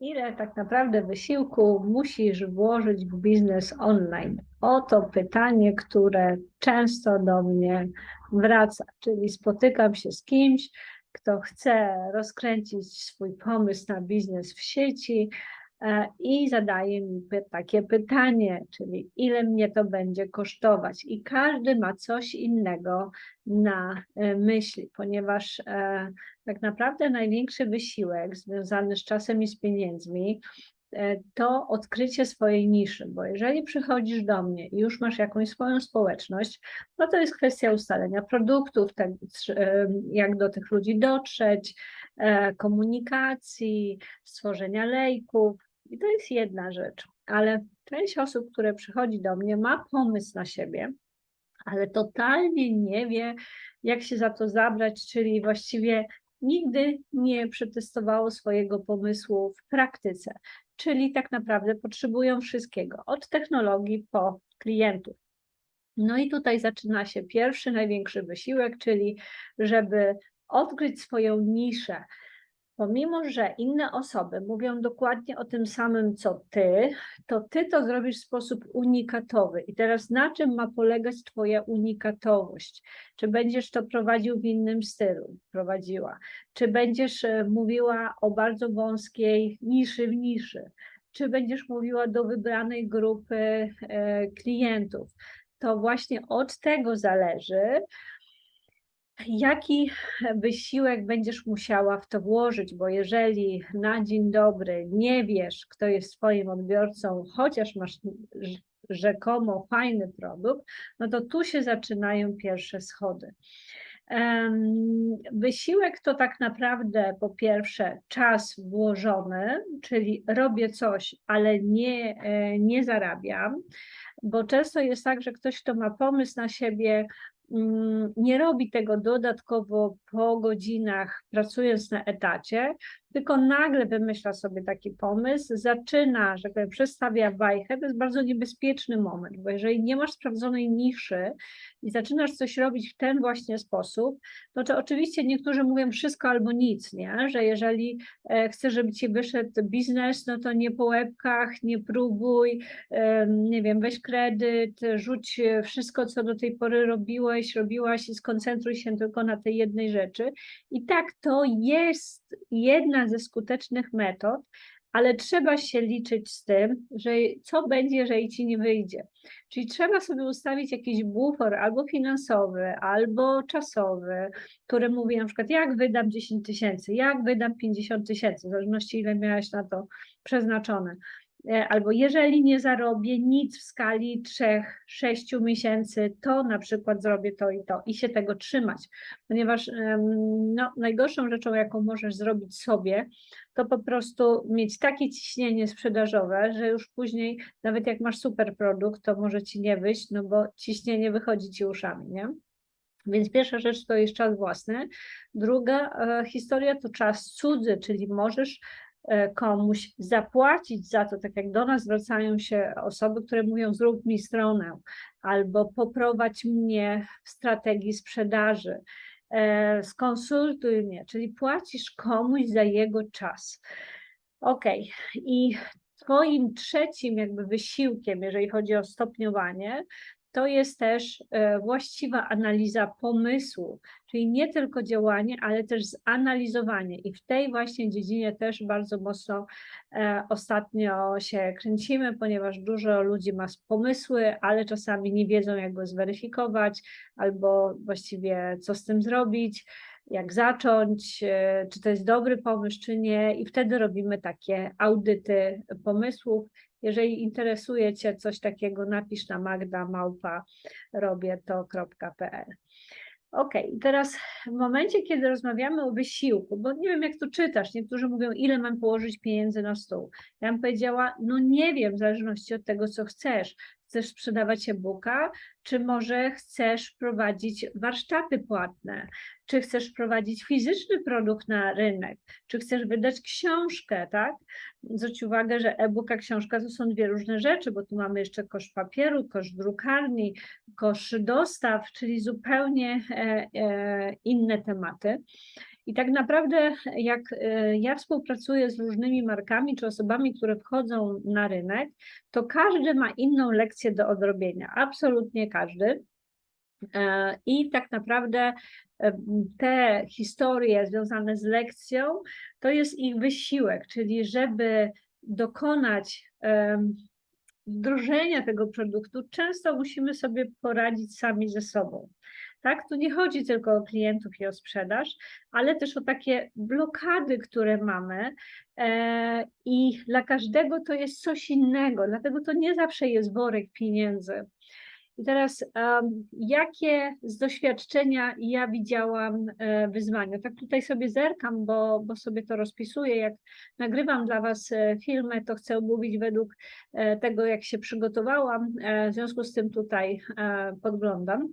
Ile tak naprawdę wysiłku musisz włożyć w biznes online? Oto pytanie, które często do mnie wraca, czyli spotykam się z kimś, kto chce rozkręcić swój pomysł na biznes w sieci i zadaje mi takie pytanie, czyli ile mnie to będzie kosztować? I każdy ma coś innego na e, myśli, ponieważ e, tak naprawdę największy wysiłek związany z czasem i z pieniędzmi e, to odkrycie swojej niszy, bo jeżeli przychodzisz do mnie i już masz jakąś swoją społeczność, no to jest kwestia ustalenia produktów, tak, jak do tych ludzi dotrzeć, komunikacji, stworzenia lejków i to jest jedna rzecz, ale część osób, które przychodzi do mnie ma pomysł na siebie, ale totalnie nie wie, jak się za to zabrać, czyli właściwie nigdy nie przetestowało swojego pomysłu w praktyce. Czyli tak naprawdę potrzebują wszystkiego, od technologii po klientów. No i tutaj zaczyna się pierwszy, największy wysiłek, czyli żeby odkryć swoją niszę, Pomimo, że inne osoby mówią dokładnie o tym samym, co ty, to ty to zrobisz w sposób unikatowy. I teraz na czym ma polegać Twoja unikatowość? Czy będziesz to prowadził w innym stylu? Prowadziła. Czy będziesz e, mówiła o bardzo wąskiej niszy w niszy? Czy będziesz mówiła do wybranej grupy e, klientów? To właśnie od tego zależy, jaki wysiłek będziesz musiała w to włożyć, bo jeżeli na dzień dobry nie wiesz, kto jest Twoim odbiorcą, chociaż masz rzekomo fajny produkt, no to tu się zaczynają pierwsze schody. Wysiłek to tak naprawdę po pierwsze czas włożony, czyli robię coś, ale nie, e, nie zarabiam, bo często jest tak, że ktoś, kto ma pomysł na siebie, nie robi tego dodatkowo po godzinach pracując na etacie, tylko nagle wymyśla sobie taki pomysł, zaczyna, że powiem, przestawia bajkę, to jest bardzo niebezpieczny moment, bo jeżeli nie masz sprawdzonej niszy i zaczynasz coś robić w ten właśnie sposób, no to oczywiście niektórzy mówią wszystko albo nic, nie? że jeżeli e, chcesz, żeby ci wyszedł biznes, no to nie po łebkach, nie próbuj, nie wiem, weź kredyt, rzuć wszystko, co do tej pory robiłeś, robiłaś i skoncentruj się tylko na tej jednej rzeczy. I tak to jest jedna ze skutecznych metod, ale trzeba się liczyć z tym, że co będzie, jeżeli ci nie wyjdzie. Czyli trzeba sobie ustawić jakiś bufor albo finansowy, albo czasowy, który mówi na przykład, jak wydam 10 tysięcy, jak wydam 50 tysięcy, w zależności ile miałaś na to przeznaczone. E, albo jeżeli nie zarobię nic w skali 3-6 miesięcy, to na przykład zrobię to i to i się tego trzymać, ponieważ no, najgorszą rzeczą, jaką możesz zrobić sobie, to po prostu mieć takie ciśnienie sprzedażowe, że już później, nawet jak masz super produkt, to może ci nie wyjść, no bo ciśnienie wychodzi ci uszami, nie? Więc pierwsza rzecz to jest czas własny. Druga e, historia to czas cudzy, czyli możesz komuś zapłacić za to, tak jak do nas zwracają się osoby, które mówią zrób mi stronę albo poprowadź mnie w strategii sprzedaży, e, skonsultuj mnie, czyli płacisz komuś za jego czas. Ok, i Twoim trzecim jakby wysiłkiem, jeżeli chodzi o stopniowanie, to jest też e, właściwa analiza pomysłu, czyli nie tylko działanie, ale też zanalizowanie. I w tej właśnie dziedzinie też bardzo mocno e, ostatnio się kręcimy, ponieważ dużo ludzi ma pomysły, ale czasami nie wiedzą, jak go zweryfikować, albo właściwie co z tym zrobić jak zacząć, e, czy to jest dobry pomysł, czy nie, i wtedy robimy takie audyty pomysłów jeżeli interesuje Cię coś takiego, napisz na magda małpa robię to.pl. Ok, teraz w momencie, kiedy rozmawiamy o wysiłku, bo nie wiem, jak to czytasz, niektórzy mówią, ile mam położyć pieniędzy na stół. Ja bym powiedziała, no nie wiem, w zależności od tego, co chcesz. Chcesz sprzedawać e-booka, czy może chcesz prowadzić warsztaty płatne, czy chcesz prowadzić fizyczny produkt na rynek, czy chcesz wydać książkę, tak? Zwróć uwagę, że e-book a książka to są dwie różne rzeczy, bo tu mamy jeszcze koszt papieru, koszt drukarni, koszt dostaw, czyli zupełnie e, e, inne tematy. I tak naprawdę, jak e, ja współpracuję z różnymi markami czy osobami, które wchodzą na rynek, to każdy ma inną lekcję do odrobienia. Absolutnie każdy. E, I tak naprawdę e, te historie związane z lekcją to jest ich wysiłek, czyli żeby dokonać wdrożenia tego produktu, często musimy sobie poradzić sami ze sobą. Tak? Tu nie chodzi tylko o klientów i o sprzedaż, ale też o takie blokady, które mamy. E, I dla każdego to jest coś innego, dlatego to nie zawsze jest worek pieniędzy. I teraz, jakie z doświadczenia ja widziałam e, wyzwania? Tak tutaj sobie zerkam, bo, bo sobie to rozpisuję. Jak nagrywam dla Was e, filmy, to chcę mówić według tego, jak się przygotowałam. W związku z tym tutaj podglądam.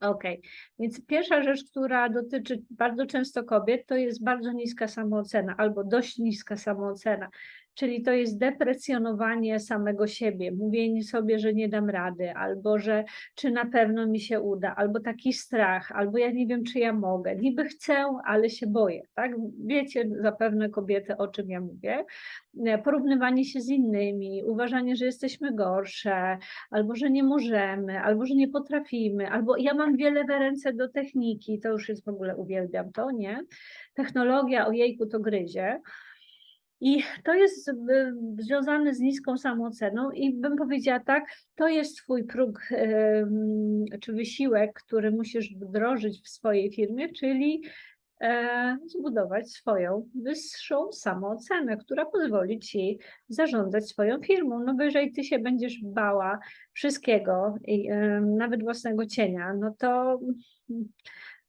Okej, więc pierwsza rzecz, która dotyczy bardzo często kobiet, to jest bardzo niska samoocena albo dość niska samoocena. Czyli to jest deprecjonowanie samego siebie, mówienie sobie, że nie dam rady, albo że czy na pewno mi się uda, albo taki strach, albo ja nie wiem, czy ja mogę. Niby chcę, ale się boję. Tak? Wiecie zapewne kobiety, o czym ja mówię. E, Porównywanie się z innymi, uważanie, że jesteśmy gorsze, albo że nie możemy, albo że nie potrafimy, albo ja mam wiele ręce do techniki, to już jest w ogóle uwielbiam to, nie? Technologia, ojejku, to gryzie. I to jest y, związane z niską samooceną i bym powiedziała tak, to jest twój próg czy wysiłek, który musisz wdrożyć w swojej firmie, czyli e, zbudować swoją wyższą samoocenę, która pozwoli ci zarządzać swoją firmą. No bo jeżeli ty się będziesz bała wszystkiego, ym, nawet własnego cienia, no to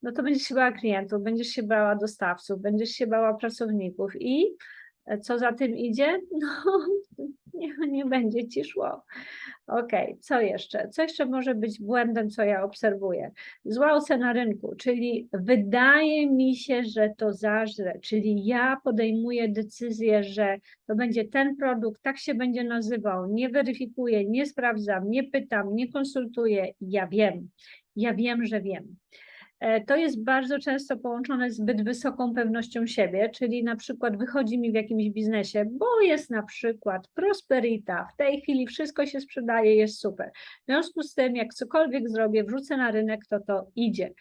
no to będziesz się bała klientów, będziesz się bała dostawców, będziesz się bała pracowników i co za tym idzie? No, nie, nie będzie ci szło. Ok, co jeszcze? Co jeszcze może być błędem, co ja obserwuję? Zła ocena rynku, czyli wydaje mi się, że to zażre, czyli ja podejmuję decyzję, że to będzie ten produkt, tak się będzie nazywał, nie weryfikuję, nie sprawdzam, nie pytam, nie konsultuję, ja wiem, ja wiem, że wiem. E, to jest bardzo często połączone z zbyt wysoką pewnością siebie, czyli na przykład wychodzi mi w jakimś biznesie, bo jest na przykład prosperita, w tej chwili wszystko się sprzedaje, jest super. W związku z tym, jak cokolwiek zrobię, wrzucę na rynek, to to idzie.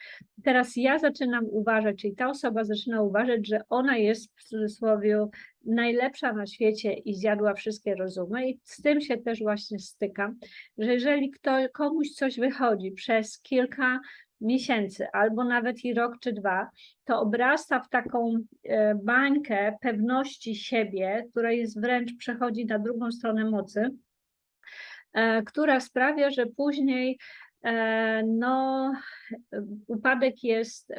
Teraz ja zaczynam uważać, czyli ta osoba zaczyna uważać, że ona jest w cudzysłowie najlepsza na świecie i zjadła wszystkie rozumy i z tym się też właśnie stykam, że jeżeli kto, komuś coś wychodzi przez kilka miesięcy, albo nawet i rok czy dwa, to obrasta w taką e, bańkę pewności siebie, która jest wręcz przechodzi na drugą stronę mocy, e, która sprawia, że później no, upadek jest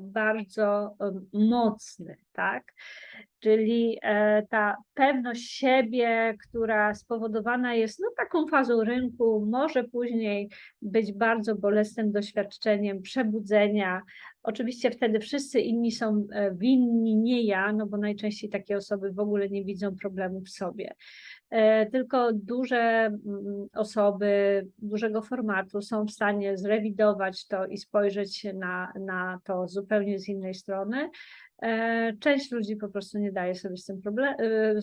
bardzo mocny, tak? Czyli ta pewność siebie, która spowodowana jest no, taką fazą rynku, może później być bardzo bolesnym doświadczeniem przebudzenia. Oczywiście wtedy wszyscy inni są winni, nie ja, no bo najczęściej takie osoby w ogóle nie widzą problemu w sobie. Tylko duże mm, osoby dużego formatu są w stanie zrewidować to i spojrzeć na, na to zupełnie z innej strony. E, część ludzi po prostu nie daje sobie z tym problem, e,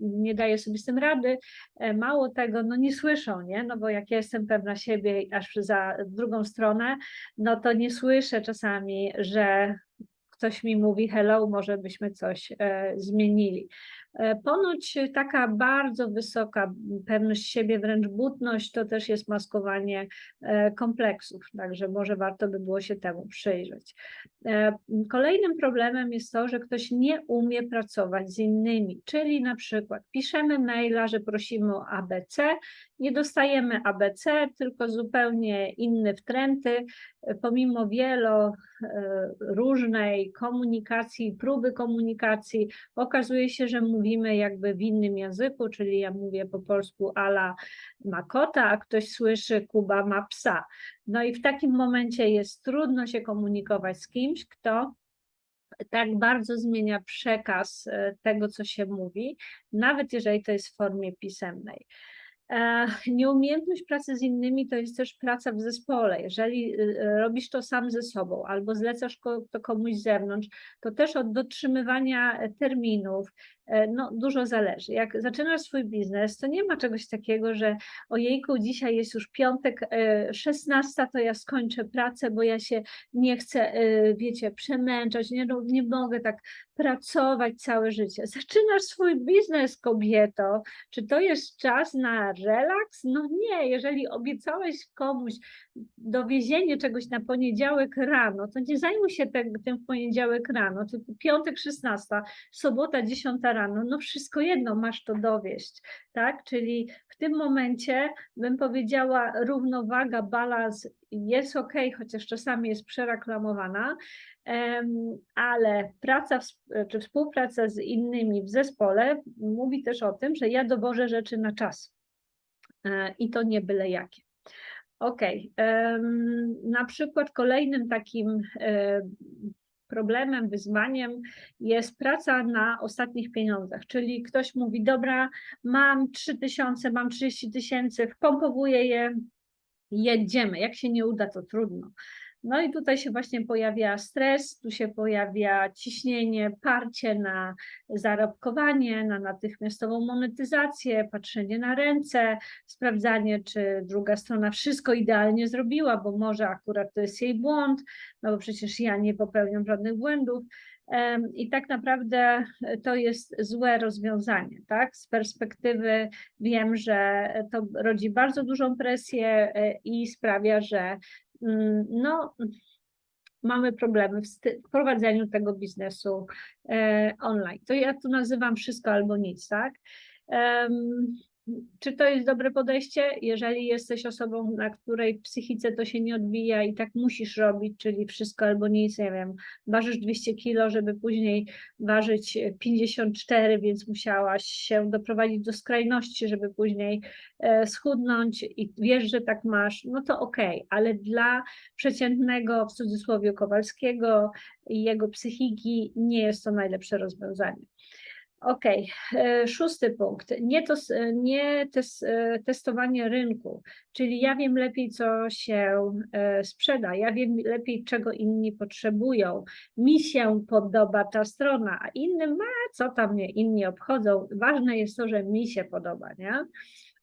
nie daje sobie z tym rady. E, mało tego, no nie słyszą, nie? No bo jak ja jestem pewna siebie, aż za drugą stronę, no to nie słyszę czasami, że ktoś mi mówi hello, może byśmy coś zmienili. E, ponoć taka bardzo wysoka pewność siebie, wręcz butność, to też jest maskowanie e, kompleksów, także może warto by było się temu przyjrzeć. E, kolejnym problemem jest to, że ktoś nie umie pracować z innymi, czyli na przykład piszemy maila, że prosimy o ABC, nie dostajemy ABC, tylko zupełnie inne wtręty, pomimo wielo różnej komunikacji, próby komunikacji, okazuje się, że mówimy jakby w innym języku, czyli ja mówię po polsku ala ma kota, a ktoś słyszy Kuba ma psa. No i w takim momencie jest trudno się komunikować z kimś, kto tak bardzo zmienia przekaz e, tego, co się mówi, nawet jeżeli to jest w formie pisemnej. E, Nieumiejętność pracy z innymi to jest też praca w zespole. Jeżeli y, y, robisz to sam ze sobą albo zlecasz to komuś z zewnątrz, to też od dotrzymywania e, terminów no, dużo zależy. Jak zaczynasz swój biznes, to nie ma czegoś takiego, że ojejku, dzisiaj jest już piątek, e, 16, to ja skończę pracę, bo ja się nie chcę, e, wiecie, przemęczać, nie, no, nie mogę tak pracować całe życie. Zaczynasz swój biznes, kobieto. Czy to jest czas na relaks? No nie, jeżeli obiecałeś komuś dowiezienie czegoś na poniedziałek rano, to nie zajmuj się tym, tym w poniedziałek rano, tylko piątek 16, sobota 10 rano, no wszystko jedno masz to dowieść, tak? Czyli w tym momencie bym powiedziała równowaga, balans jest ok, chociaż czasami jest przereklamowana, ale praca czy współpraca z innymi w zespole mówi też o tym, że ja dowożę rzeczy na czas. E, I to nie byle jakie. Okej. em, Na przykład kolejnym takim e, problemem, wyzwaniem jest praca na ostatnich pieniądzach, czyli ktoś mówi, dobra, mam 3 tysiące, mam 30 tysięcy, wpompowuję je, jedziemy. Jak się nie uda, to trudno. No i tutaj się właśnie pojawia stres, tu się pojawia ciśnienie, parcie na zarobkowanie, na natychmiastową monetyzację, patrzenie na ręce, sprawdzanie, czy druga strona wszystko idealnie zrobiła, bo może akurat to jest jej błąd, no bo przecież ja nie popełniam żadnych błędów. I tak naprawdę to jest złe rozwiązanie, tak? Z perspektywy wiem, że to rodzi bardzo dużą presję e, i sprawia, że no, mamy problemy w prowadzeniu tego biznesu e, online. To ja tu nazywam wszystko albo nic, tak? Czy to jest dobre podejście? Jeżeli jesteś osobą, na której psychice to się nie odbija i tak musisz robić, czyli wszystko albo nic, nie wiem, ważysz 200 kilo, żeby później ważyć e, 54, więc musiałaś się doprowadzić do skrajności, żeby później e, schudnąć i wiesz, że tak masz, no to okej, ale dla przeciętnego, w cudzysłowie, Kowalskiego i jego psychiki nie jest to najlepsze rozwiązanie. Okej, e, szósty punkt. Nie, to, nie tes, e, testowanie rynku, czyli ja wiem lepiej, co się e, sprzeda, ja wiem lepiej, czego inni potrzebują. Mi się podoba ta strona, a innym, a co tam mnie inni obchodzą. Ważne jest to, że mi się podoba, nie?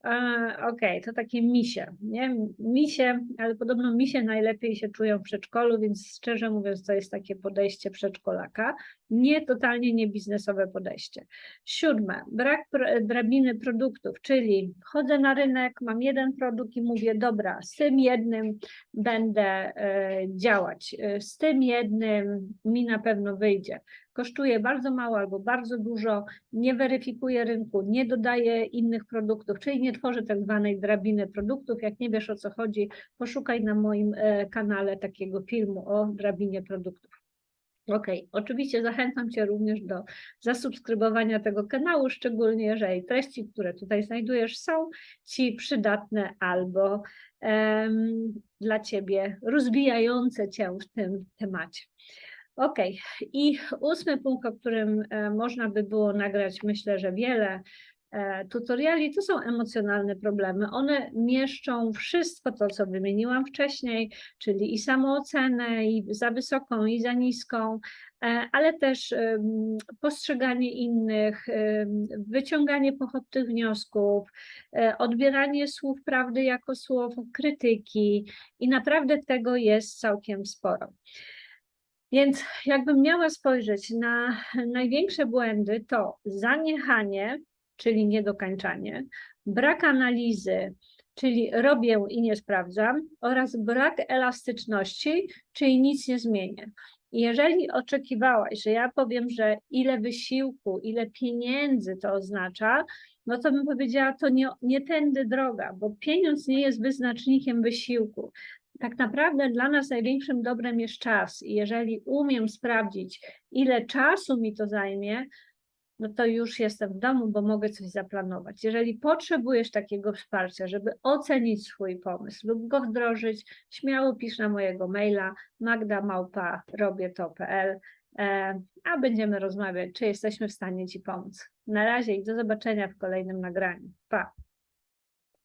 E, Okej, to takie misie, nie? Misie, ale podobno misie najlepiej się czują w przedszkolu, więc szczerze mówiąc, to jest takie podejście przedszkolaka. Nie totalnie nie biznesowe podejście. Siódme, brak drabiny produktów, czyli wchodzę na rynek, mam jeden produkt i mówię, dobra, z tym jednym będę e, działać, e, z tym jednym mi na pewno wyjdzie. Kosztuje bardzo mało albo bardzo dużo, nie weryfikuję rynku, nie dodaję innych produktów, czyli nie tworzę tak zwanej drabiny produktów. Jak nie wiesz o co chodzi, poszukaj na moim e, kanale takiego filmu o drabinie produktów. Ok, oczywiście zachęcam Cię również do zasubskrybowania tego kanału, szczególnie jeżeli treści, które tutaj znajdujesz, są Ci przydatne albo em, dla Ciebie rozwijające Cię w tym temacie. Ok, i ósmy punkt, o którym e, można by było nagrać, myślę, że wiele e, tutoriali, to są emocjonalne problemy. One mieszczą wszystko to, co wymieniłam wcześniej, czyli i samoocenę, i za wysoką, i za niską, e, ale też postrzeganie innych, wyciąganie pochopnych wniosków, odbieranie słów prawdy jako słów krytyki i naprawdę tego jest całkiem sporo. Więc jakbym miała spojrzeć na największe błędy, to zaniechanie, czyli niedokańczanie, brak analizy, czyli robię i nie sprawdzam, oraz brak elastyczności, czyli nic nie zmienię. Jeżeli oczekiwałaś, że ja powiem, że ile wysiłku, ile pieniędzy to oznacza, no to bym powiedziała, to nie, nie tędy droga, bo pieniądz nie jest wyznacznikiem wysiłku tak naprawdę dla nas największym dobrem jest czas. I jeżeli umiem sprawdzić, ile czasu mi to zajmie, no to już jestem w domu, bo mogę coś zaplanować. Jeżeli potrzebujesz takiego wsparcia, żeby ocenić swój pomysł lub go wdrożyć, śmiało pisz na mojego maila magdamałpa.robię.to.pl e, a będziemy rozmawiać, czy jesteśmy w stanie Ci pomóc. Na razie i do zobaczenia w kolejnym nagraniu. Pa!